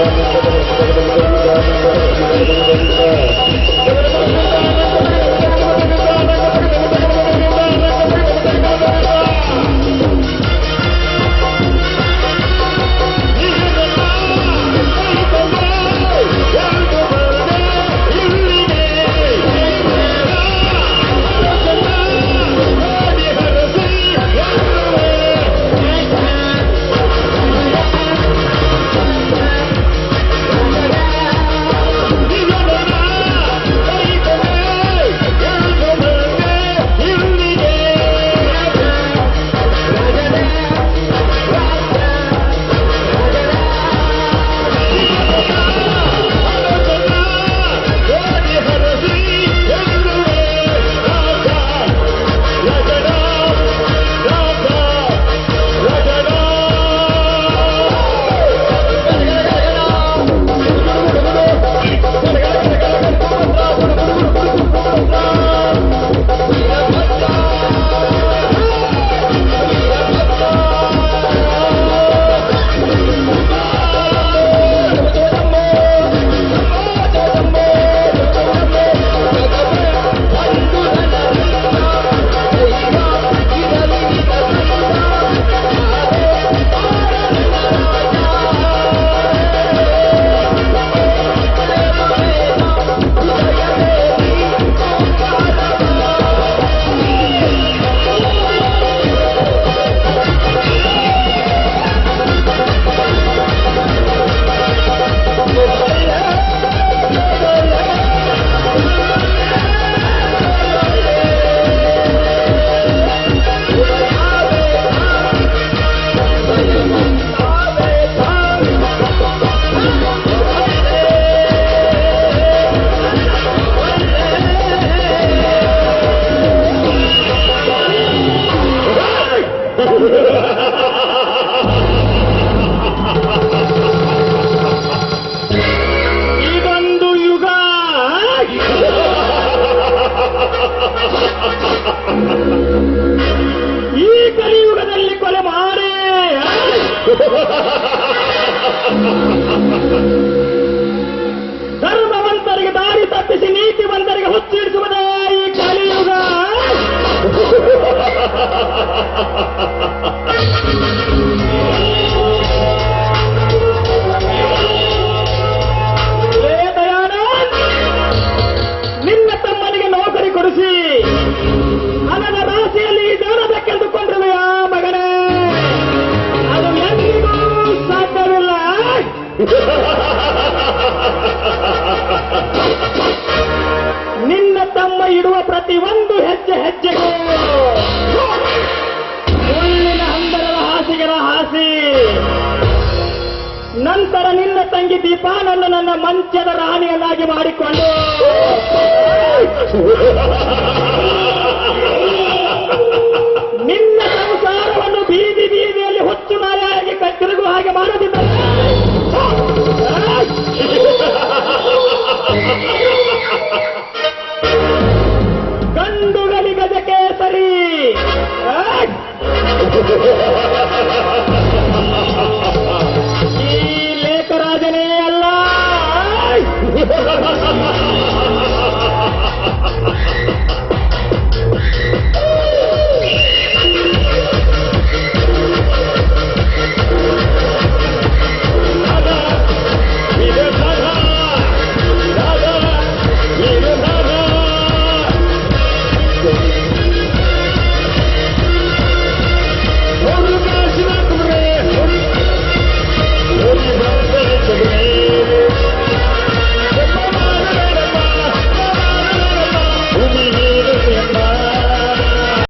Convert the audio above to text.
Thank you. ತಪ್ಪಿಸಿ ನೀತಿ ಬಂದರಿಗೆ ಹುಚ್ಚಿಡಿಸುವುದೇ ಈ ಕಲಿಯುಗ. ನಿನ್ನ ha ha! ಮಗನೇ. ಅದು ಸಾಧ್ಯವಿಲ್ಲ. ಮಧ್ಯಕ್ಕೆ ಮುಳ್ಳಿನ ಹಂದರದ ಹಾಸಿಗೆನ ಹಾಸಿ. ನಂತರ ನಿನ್ನ ತಂಗಿ ದೀಪಾನನ್ನು ನನ್ನ ಮಂಚದ ರಾಣಿಯನ್ನಾಗಿ ಮಾಡಿಕೊಂಡು. ನಿನ್ನ ಸಂಸಾರವನ್ನು ಬೀದಿ ಬೀದಿಯಲ್ಲಿ ಹುಚ್ಚು ನಾಯಾಗಿ ತಿರುಗುವ ಹಾಗೆ ಮಾಡದಿದ್ದ